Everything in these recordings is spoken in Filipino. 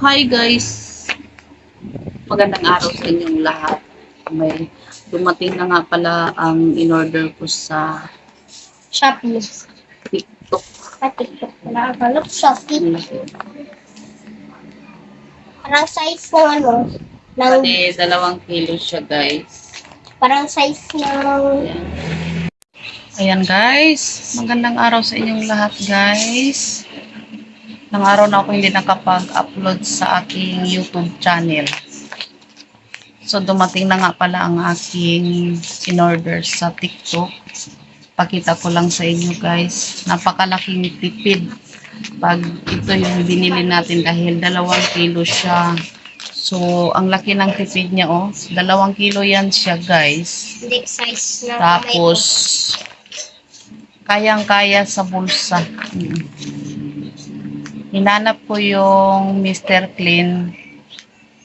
Hi guys! Magandang araw sa inyong lahat. May dumating na nga pala ang in-order ko sa Shopee. TikTok. Sa TikTok. Nakakalok Shopee. Parang size ng ano, ng, Kasi dalawang kilo siya guys. parang size ng, Ayan. Ayan guys. Magandang araw sa inyong lahat guys. Nang araw na ako hindi nakapag-upload sa aking YouTube channel. So dumating na nga pala ang aking in-order sa TikTok. Pakita ko lang sa inyo guys. Napakalaking tipid. Pag ito yung binili natin dahil dalawang kilo siya. So, ang laki ng tipid niya oh. Dalawang kilo yan siya guys. hindi size ng Tapos, kayang-kaya sa bulsa. Mm. Hinanap ko yung Mr. Clean.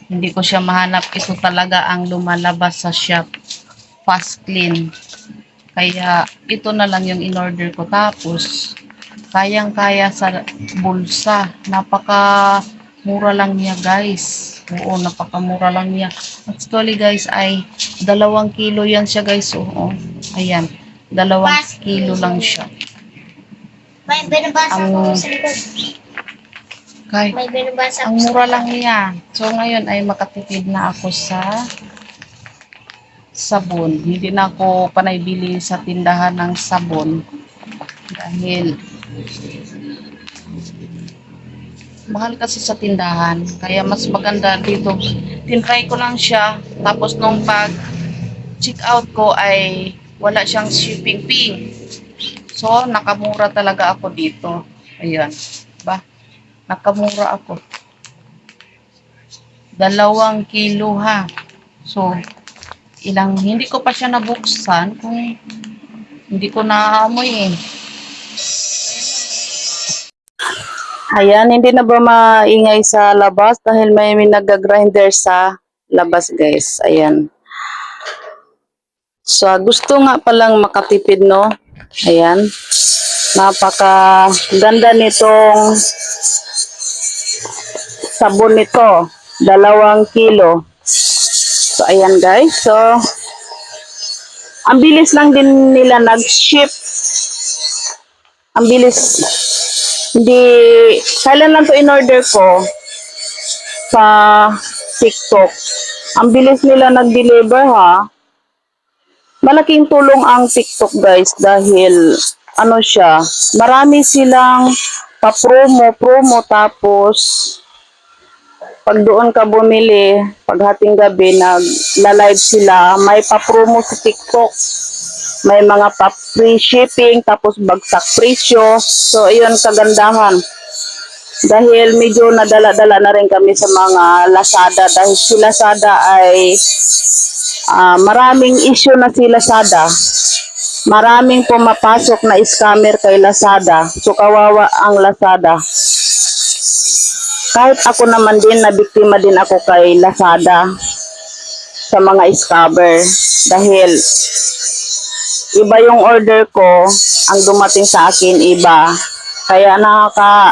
Hindi ko siya mahanap. Ito talaga ang lumalabas sa shop. Fast Clean. Kaya, ito na lang yung in-order ko. Tapos, kayang-kaya sa bulsa. Napaka mura lang niya guys. Oo, napakamura lang niya. Actually guys, ay dalawang kilo yan siya guys. Oo, ayan. Dalawang kilo lang siya. May binabasa ko sa likod. Kay, May binabasa ang mura lang niya. So ngayon ay makatipid na ako sa sabon. Hindi na ako panay bili sa tindahan ng sabon dahil mahal kasi sa tindahan. Kaya mas maganda dito. Tinry ko lang siya. Tapos nung pag check out ko ay wala siyang shipping fee. So, nakamura talaga ako dito. Ayan. Ba? Nakamura ako. Dalawang kilo ha. So, ilang, hindi ko pa siya nabuksan kung hindi ko naamoy eh. Ayan, hindi na ba maingay sa labas dahil may may nag-grinder sa labas guys. Ayan. So, gusto nga palang makatipid, no? Ayan. Napaka ganda nitong sabon nito. Dalawang kilo. So, ayan guys. So, ang bilis lang din nila nag-ship. Ang bilis. Hindi, kailan lang to in-order ko sa TikTok. Ang bilis nila nag-deliver ha. Malaking tulong ang TikTok guys dahil ano siya, marami silang pa-promo, promo tapos pag doon ka bumili, pag hating gabi, nag-live sila, may pa-promo sa TikTok. May mga pa-free shipping, tapos bagsak presyo. So, ayun, kagandahan. Dahil medyo nadala-dala na rin kami sa mga Lazada. Dahil si Lazada ay ah, maraming issue na si Lazada. Maraming pumapasok na scammer kay Lazada. So, kawawa ang Lazada kahit ako naman din, nabiktima din ako kay Lazada sa mga scammer dahil iba yung order ko, ang dumating sa akin iba. Kaya nakaka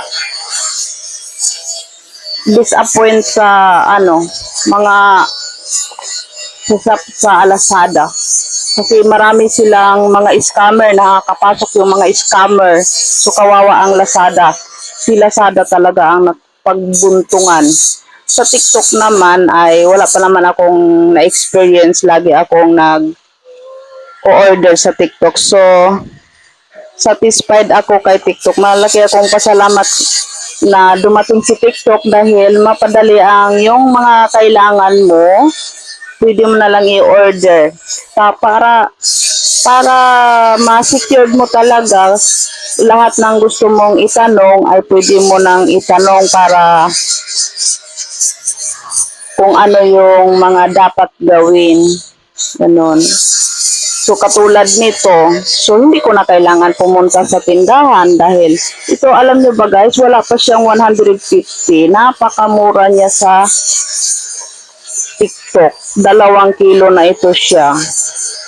disappoint sa ano, mga sa, sa Lazada. Kasi marami silang mga scammer, nakakapasok yung mga scammer. So kawawa ang Lazada. Si Lazada talaga ang pagbuntungan. Sa TikTok naman ay wala pa naman akong na-experience. Lagi akong nag order sa TikTok. So, satisfied ako kay TikTok. Malaki akong pasalamat na dumating si TikTok dahil mapadali ang yung mga kailangan mo pwede mo na lang i-order. Para para ma-secured mo talaga lahat ng gusto mong itanong ay pwede mo nang itanong para kung ano yung mga dapat gawin. Ganon. So katulad nito, so hindi ko na kailangan pumunta sa tindahan dahil ito alam niyo ba guys, wala pa siyang 150. Napakamura niya sa TikTok. Dalawang kilo na ito siya.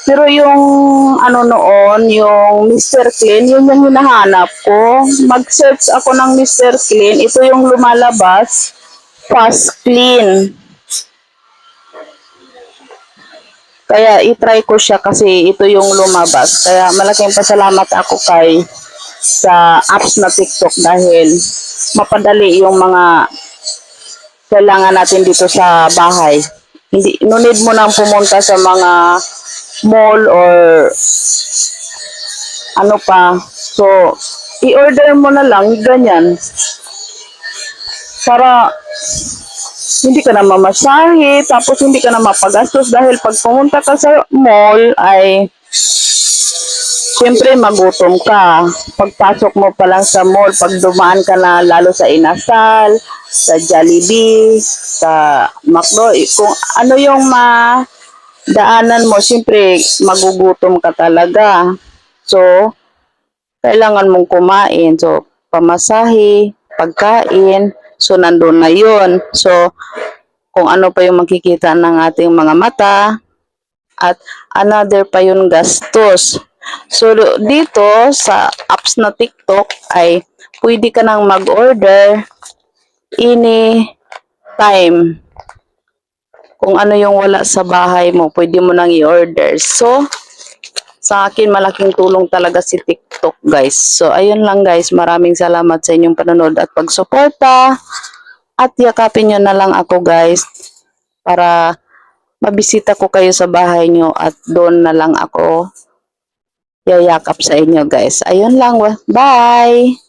Pero yung ano noon, yung Mr. Clean, yun yung hinahanap ko. Mag-search ako ng Mr. Clean. Ito yung lumalabas. fast clean. Kaya itry ko siya kasi ito yung lumabas. Kaya malaking pasalamat ako kay sa apps na TikTok dahil mapadali yung mga kailangan natin dito sa bahay. Hindi, no need mo nang pumunta sa mga mall or ano pa. So, i-order mo na lang, ganyan. Para hindi ka na mamasahe, tapos hindi ka na mapagastos dahil pag pumunta ka sa mall ay Siyempre, magutom ka. Pagpasok mo pa lang sa mall, pag dumaan ka na lalo sa Inasal, sa Jollibee, sa McDo, eh, kung ano yung ma daanan mo, siyempre, magugutom ka talaga. So, kailangan mong kumain. So, pamasahe, pagkain, so nandun na yun. So, kung ano pa yung makikita ng ating mga mata, at another pa yung gastos. So, dito sa apps na TikTok ay pwede ka nang mag-order any time. Kung ano yung wala sa bahay mo, pwede mo nang i-order. So, sa akin, malaking tulong talaga si TikTok, guys. So, ayun lang, guys. Maraming salamat sa inyong panonood at pagsuporta. At yakapin nyo na lang ako, guys, para mabisita ko kayo sa bahay nyo at doon na lang ako yayakap sa inyo, guys. Ayun lang. Bye!